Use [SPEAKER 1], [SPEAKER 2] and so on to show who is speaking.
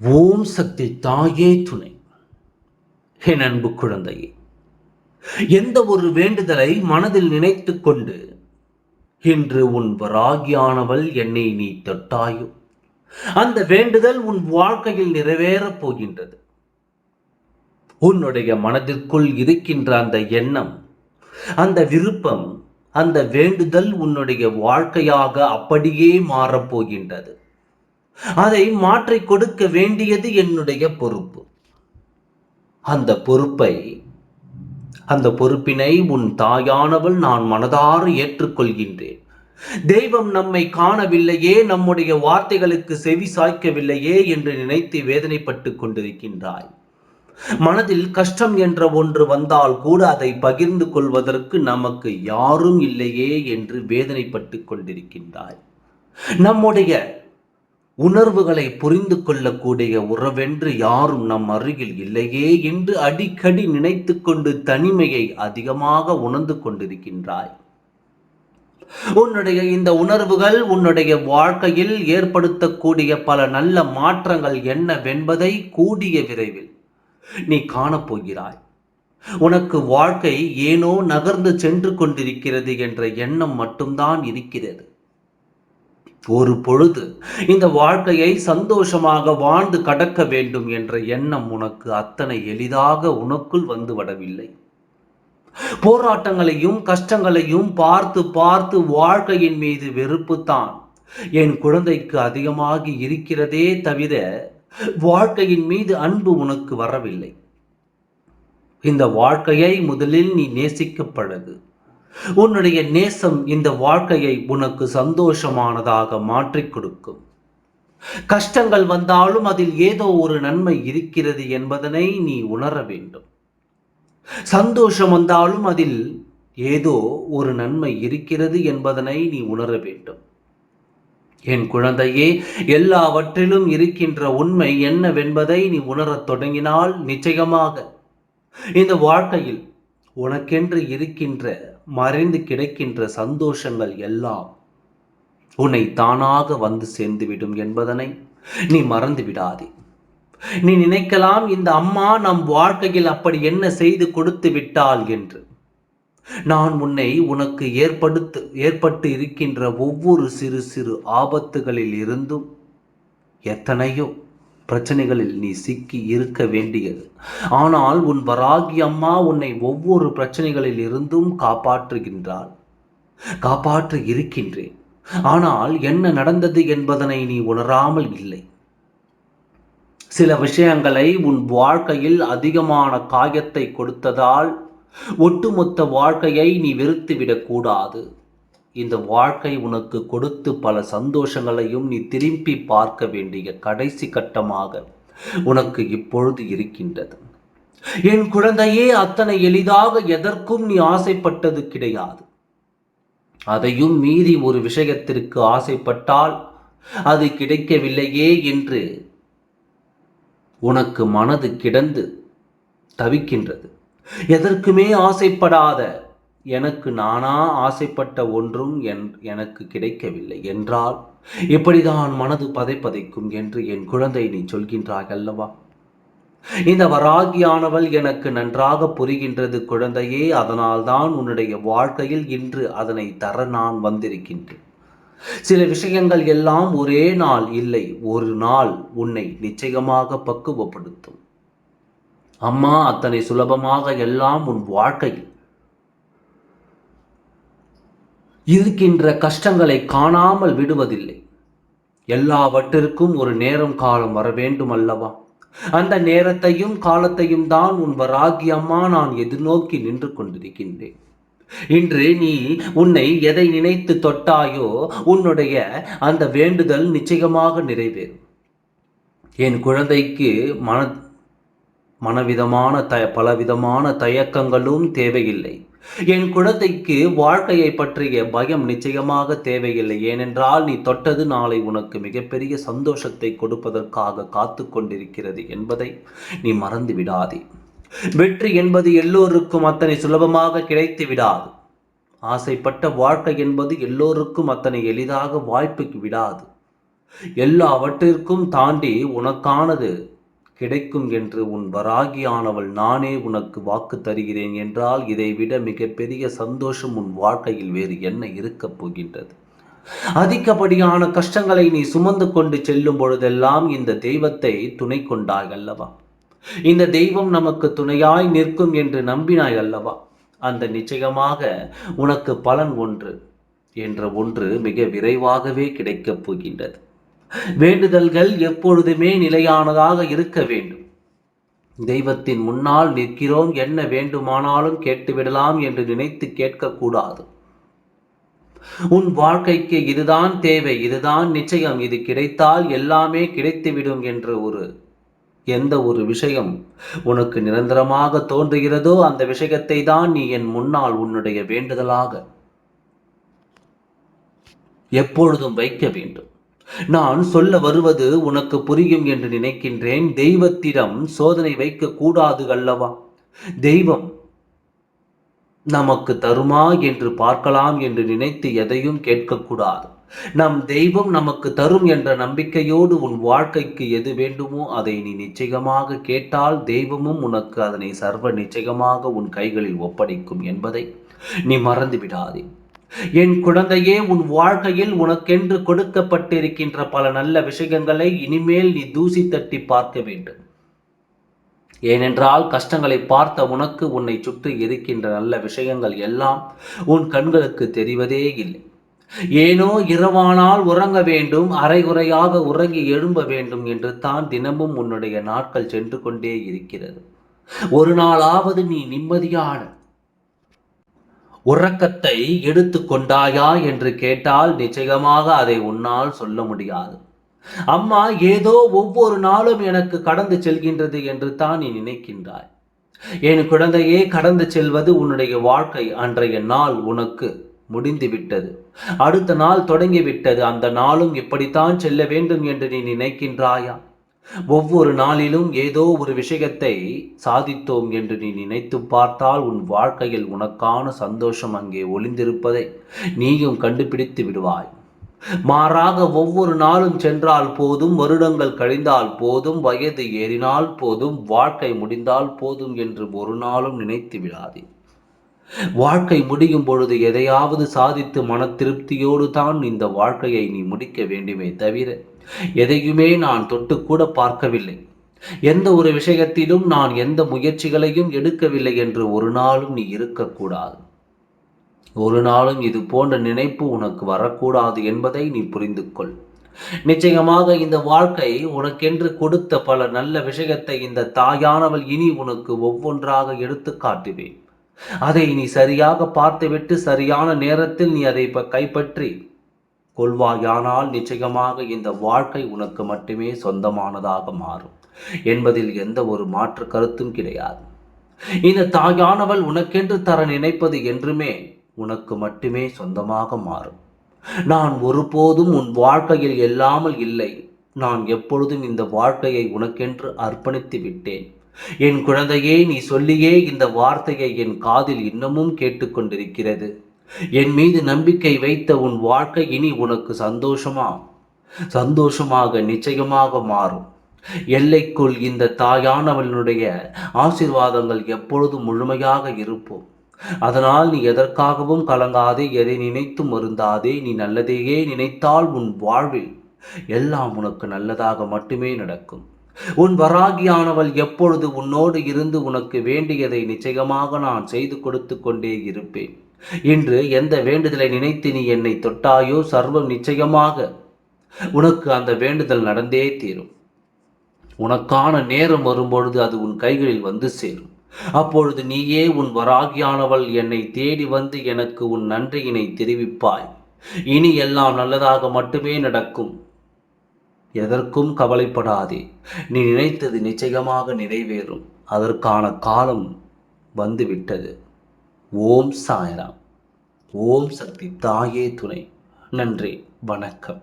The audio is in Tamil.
[SPEAKER 1] ஓம் சக்தி தாயே துணை. என் அன்பு குழந்தையே எந்த ஒரு வேண்டுதலை மனதில் நினைத்து கொண்டு இன்று உன் வராகியானவள் என்னை நீ தொட்டாயோ? அந்த வேண்டுதல் உன் வாழ்க்கையில் நிறைவேறப் போகின்றது. உன்னுடைய மனதிற்குள் இருக்கின்ற அந்த எண்ணம் அந்த விருப்பம் அந்த வேண்டுதல் உன்னுடைய வாழ்க்கையாக அப்படியே மாறப்போகின்றது அதை மாற்றி கொடுக்க வேண்டியது என்னுடைய பொறுப்பு. அந்த பொறுப்பை அந்த பொறுப்பினை உன் தாயானவள் நான் மனதார ஏற்றுக்கொள்கின்றேன். தெய்வம் நம்மை காணவில்லையே நம்முடைய வார்த்தைகளுக்கு செவி சாய்க்கவில்லையே என்று நினைத்து வேதனைப்பட்டு கொண்டிருக்கின்றாய். மனதில் கஷ்டம் என்ற ஒன்று வந்தால் கூட அதை பகிர்ந்து கொள்வதற்கு நமக்கு யாரும் இல்லையே என்று வேதனைப்பட்டு கொண்டிருக்கின்றாய். நம்முடைய உணர்வுகளை புரிந்து கொள்ளக்கூடிய உறவென்று யாரும் நம் அருகில் இல்லையே என்று அடிக்கடி நினைத்து கொண்டு தனிமையை அதிகமாக உணர்ந்து கொண்டிருக்கின்றாய். உன்னுடைய இந்த உணர்வுகள் உன்னுடைய வாழ்க்கையில் ஏற்படுத்தக்கூடிய பல நல்ல மாற்றங்கள் என்னவென்பதை கூடிய விரைவில் நீ காணப்போகிறாய். உனக்கு வாழ்க்கை ஏனோ நகர்ந்து சென்று கொண்டிருக்கிறது என்ற எண்ணம் மட்டும்தான் இருக்கிறது. ஒரு பொழுது இந்த வாழ்க்கையை சந்தோஷமாக வாழ்ந்து கடக்க வேண்டும் என்ற எண்ணம் உனக்கு அத்தனை எளிதாக உனக்குள் வந்து விடவில்லை. போராட்டங்களையும் கஷ்டங்களையும் பார்த்து பார்த்து வாழ்க்கையின் மீது வெறுப்பு தான். என் குழந்தைக்கு அதிகமாகி இருக்கிறதே தவிர வாழ்க்கையின் மீது அன்பு உனக்கு வரவில்லை. இந்த வாழ்க்கையை முதலில் நீ நேசிக்கப்பழகு உன்னுடைய நேசம் இந்த வாழ்க்கையை உனக்கு சந்தோஷமானதாக மாற்றிக் கொடுக்கும். கஷ்டங்கள் வந்தாலும் அதில் ஏதோ ஒரு நன்மை இருக்கிறது என்பதனை நீ உணர வேண்டும். சந்தோஷம் வந்தாலும் அதில் ஏதோ ஒரு நன்மை இருக்கிறது என்பதனை நீ உணர வேண்டும். என் குழந்தையே எல்லாவற்றிலும் இருக்கின்ற உண்மை என்னவென்பதை நீ உணரத் தொடங்கினால் நிச்சயமாக இந்த வாழ்க்கையில் உனக்கென்று இருக்கின்ற மறைந்து கிடைக்கின்ற சந்தோஷங்கள் எல்லாம் உன்னை தானாக வந்து சேர்ந்துவிடும் என்பதனை நீ மறந்து விடாதே. நீ நினைக்கலாம் இந்த அம்மா நம் வாழ்க்கையில் அப்படி என்ன செய்து கொடுத்து விட்டாள் என்று. நான் உன்னை உனக்கு ஏற்படுத்து ஏற்பட்டு இருக்கின்ற ஒவ்வொரு சிறு சிறு ஆபத்துகளில் இருந்தும் எத்தனையோ பிரச்சனைகளில் நீ சிக்கி இருக்க வேண்டியது. ஆனால் உன் வராகி அம்மா உன்னை ஒவ்வொரு பிரச்சனைகளில் இருந்தும் காப்பாற்றுகின்றாள். காப்பாற்ற இருக்கின்றேன். ஆனால் என்ன நடந்தது என்பதனை நீ உணராமல் இல்லை. சில விஷயங்களை உன் வாழ்க்கையில் அதிகமான காயத்தை கொடுத்ததால் ஒட்டுமொத்த வாழ்க்கையை நீ வெறுத்துவிடக்கூடாது. கூடாது இந்த வாழ்க்கை உனக்கு கொடுத்து பல சந்தோஷங்களையும் நீ திரும்பி பார்க்க வேண்டிய கடைசி கட்டமாக உனக்கு இப்பொழுது இருக்கின்றது. என் குழந்தையே அத்தனை எளிதாக எதற்கும் நீ ஆசைப்பட்டது கிடையாது. அதையும் மீறி ஒரு விஷயத்திற்கு ஆசைப்பட்டால் அது கிடைக்கவில்லையே என்று உனக்கு மனது கிடந்து தவிக்கின்றது. எதற்குமே ஆசைப்படாத எனக்கு நானா ஆசைப்பட்ட ஒன்றும் என் எனக்கு கிடைக்கவில்லை. என்றால் இப்படிதான் மனது பதைப்பதைக்கும் என்று என் குழந்தை நீ சொல்கின்றாய் அல்லவா? இந்த வராகியானவள் எனக்கு நன்றாக புரிகின்றது குழந்தையே அதனால்தான் உன்னுடைய வாழ்க்கையில் இன்று அதனை தர நான் வந்திருக்கின்றேன். சில விஷயங்கள் எல்லாம் ஒரே நாள் இல்லை ஒரு நாள் உன்னை நிச்சயமாக பக்குவப்படுத்தும். அம்மா அத்தனை சுலபமாக எல்லாம் உன் வாழ்க்கையில் இருக்கின்ற கஷ்டங்களை காணாமல் விடுவதில்லை. எல்லாவற்றிற்கும் ஒரு நேரம் காலம் வர வேண்டும் அல்லவா அந்த நேரத்தையும் காலத்தையும் தான் உன் வராகி அம்மா நான் எதிர்நோக்கி நின்று கொண்டிருக்கின்றேன். இன்று நீ உன்னை எதை நினைத்து தொட்டாயோ உன்னுடைய அந்த வேண்டுதல் நிச்சயமாக நிறைவேறும். என் குழந்தைக்கு மன மனவிதமான த பலவிதமான தயக்கங்களும் தேவையில்லை. என் குழந்தைக்கு வாழ்க்கையை பற்றிய பயம் நிச்சயமாக தேவையில்லை. ஏனென்றால் நீ தொட்டது நாளை உனக்கு மிகப்பெரிய சந்தோஷத்தை கொடுப்பதற்காக காத்து கொண்டிருக்கிறது என்பதை நீ மறந்து விடாதே. வெற்றி என்பது எல்லோருக்கும் அத்தனை சுலபமாக கிடைத்து விடாது. ஆசைப்பட்ட வாழ்க்கை என்பது எல்லோருக்கும் அத்தனை எளிதாக வாய்ப்புக்கு விடாது. எல்லாவற்றிற்கும் தாண்டி உனக்கானது கிடைக்கும் என்று உன் வராகியானவள் நானே உனக்கு வாக்கு தருகிறேன் என்றால் இதைவிட மிகப்பெரிய சந்தோஷம் உன் வாழ்க்கையில் வேறு என்ன இருக்கப் போகின்றது? அதிகப்படியான கஷ்டங்களை நீ சுமந்து கொண்டு செல்லும் பொழுதெல்லாம் இந்த தெய்வத்தை துணை கொண்டாய் அல்லவா? இந்த தெய்வம் நமக்கு துணையாய் நிற்கும் என்று நம்பினாய் அல்லவா? அந்த நிச்சயமாக உனக்கு பலன் ஒன்று என்ற ஒன்று மிக விரைவாகவே கிடைக்கப் போகின்றது. வேண்டுதல்கள் எப்பொழுதுமே நிலையானதாக இருக்க வேண்டும். தெய்வத்தின் முன்னால் நிற்கிறோம் என்ன வேண்டுமானாலும் கேட்டுவிடலாம் என்று நினைத்து கேட்கக்கூடாது. உன் வாழ்க்கைக்கு இதுதான் தேவை இதுதான் நிச்சயம் இது கிடைத்தால் எல்லாமே கிடைத்துவிடும் என்ற ஒரு எந்த ஒரு விஷயம் உனக்கு நிரந்தரமாக தோன்றுகிறதோ அந்த விஷயத்தை தான் நீ என் முன்னால் உன்னுடைய வேண்டுதலாக எப்பொழுதும் வைக்க வேண்டும். நான் சொல்ல வருவது உனக்கு புரியும் என்று நினைக்கின்றேன். தெய்வத்திடம் சோதனை வைக்க கூடாது அல்லவா? தெய்வம் நமக்கு தருமா என்று பார்க்கலாம் என்று நினைத்து எதையும் கேட்கக்கூடாது நம் தெய்வம் நமக்கு தரும் என்ற நம்பிக்கையோடு உன் வாழ்க்கைக்கு எது வேண்டுமோ அதை நீ நிச்சயமாக கேட்டால் தெய்வமும் உனக்கு அதனை சர்வ நிச்சயமாக உன் கைகளில் ஒப்படைக்கும் என்பதை நீ மறந்து விடாதே என் குழந்தையே உன் வாழ்க்கையில் உனக்கென்று கொடுக்கப்பட்டிருக்கின்ற பல நல்ல விஷயங்களை இனிமேல் நீ தூசி தட்டி பார்க்க வேண்டும். ஏனென்றால் கஷ்டங்களை பார்த்த உனக்கு உன்னை சுற்றி இருக்கின்ற நல்ல விஷயங்கள் எல்லாம் உன் கண்களுக்கு தெரிவதே இல்லை. ஏனோ இரவானால் உறங்க வேண்டும் அரைகுறையாக உறங்கி எழும்ப வேண்டும் என்று தான் தினமும் உன்னுடைய நாட்கள் சென்று கொண்டே இருக்கிறது. ஒரு நாளாவது நீ நிம்மதியான உறக்கத்தை எடுத்து கொண்டாயா என்று கேட்டால் நிச்சயமாக அதை உன்னால் சொல்ல முடியாது. அம்மா ஏதோ ஒவ்வொரு நாளும் எனக்கு கடந்து செல்கின்றது என்று தான் நீ நினைக்கின்றாய். என் குழந்தையே கடந்து செல்வது உன்னுடைய வாழ்க்கை. அன்றைய நாள் உனக்கு முடிந்து விட்டது அடுத்த நாள் தொடங்கிவிட்டது. அந்த நாளும் இப்படித்தான் செல்ல வேண்டும் என்று நீ நினைக்கின்றாயா? ஒவ்வொரு நாளிலும் ஏதோ ஒரு விஷயத்தை சாதித்தோம் என்று நீ நினைத்து பார்த்தால் உன் வாழ்க்கையில் உனக்கான சந்தோஷம் அங்கே ஒளிந்திருப்பதை நீயும் கண்டுபிடித்து விடுவாய். மாறாக ஒவ்வொரு நாளும் சென்றால் போதும் வருடங்கள் கழிந்தால் போதும் வயது ஏறினால் போதும் வாழ்க்கை முடிந்தால் போதும் என்று ஒரு நாளும் நினைத்து விடாதே. வாழ்க்கை முடியும் பொழுது எதையாவது சாதித்து மன திருப்தியோடு தான் இந்த வாழ்க்கையை நீ முடிக்க வேண்டுமே தவிர எதையுமே நான் தொட்டு கூட பார்க்கவில்லை. எந்த ஒரு விஷயத்திலும் நான் எந்த முயற்சிகளையும் எடுக்கவில்லை என்று ஒரு நாளும் நீ இருக்கக்கூடாது. ஒரு நாளும் இது போன்ற நினைப்பு உனக்கு வரக்கூடாது என்பதை நீ புரிந்து கொள் நிச்சயமாக இந்த வாழ்க்கை உனக்கென்று கொடுத்த பல நல்ல விஷயத்தை இந்த தாயானவள் இனி உனக்கு ஒவ்வொன்றாக எடுத்து காட்டுவேன். அதை நீ சரியாக பார்த்துவிட்டு சரியான நேரத்தில் நீ அதை கைப்பற்றி கொள்வாயானால் நிச்சயமாக இந்த வாழ்க்கை உனக்கு மட்டுமே சொந்தமானதாக மாறும். என்பதில் எந்த ஒரு மாற்று கருத்தும் கிடையாது. இந்த தாயானவள் உனக்கென்று தர நினைப்பது என்றுமே உனக்கு மட்டுமே சொந்தமாக மாறும். நான் ஒருபோதும் உன் வாழ்க்கையில் இல்லாமல் இல்லை. நான் எப்பொழுதும் இந்த வாழ்க்கையை உனக்கென்று அர்ப்பணித்து விட்டேன். என் குழந்தையே நீ சொல்லியே இந்த வார்த்தையை என் காதில் இன்னமும் கேட்டுக்கொண்டிருக்கிறது என் மீது நம்பிக்கை வைத்த உன் வாழ்க்கை இனி உனக்கு சந்தோஷமா? சந்தோஷமாக நிச்சயமாக மாறும். எல்லைக்குள் இந்த தாயானவளினுடைய ஆசிர்வாதங்கள் எப்பொழுதும் முழுமையாக இருப்போம். அதனால் நீ எதற்காகவும் கலங்காதே எதை நினைத்தும் மருந்தாதே நீ நல்லதையே நினைத்தால் உன் வாழ்வில் எல்லாம் உனக்கு நல்லதாக மட்டுமே நடக்கும். உன் வராகியானவள் எப்பொழுது உன்னோடு இருந்து உனக்கு வேண்டியதை நிச்சயமாக நான் செய்து கொடுத்து கொண்டே இருப்பேன். இன்று எந்த வேண்டுதலை நினைத்து நீ என்னை தொட்டாயோ சர்வம் நிச்சயமாக உனக்கு அந்த வேண்டுதல் நடந்தே தீரும். உனக்கான நேரம் வரும்பொழுது அது உன் கைகளில் வந்து சேரும். அப்பொழுது நீயே உன் வராகியானவள் என்னை தேடி வந்து எனக்கு உன் நன்றியினை தெரிவிப்பாய். இனி எல்லாம் நல்லதாக மட்டுமே நடக்கும். எதற்கும் கவலைப்படாதே. நீ நினைத்தது நிச்சயமாக நிறைவேறும். அதற்கான காலம் வந்துவிட்டது. ஓம் சாய்ராம். ஓம் சக்தி தாயே துணை. நன்றி வணக்கம்.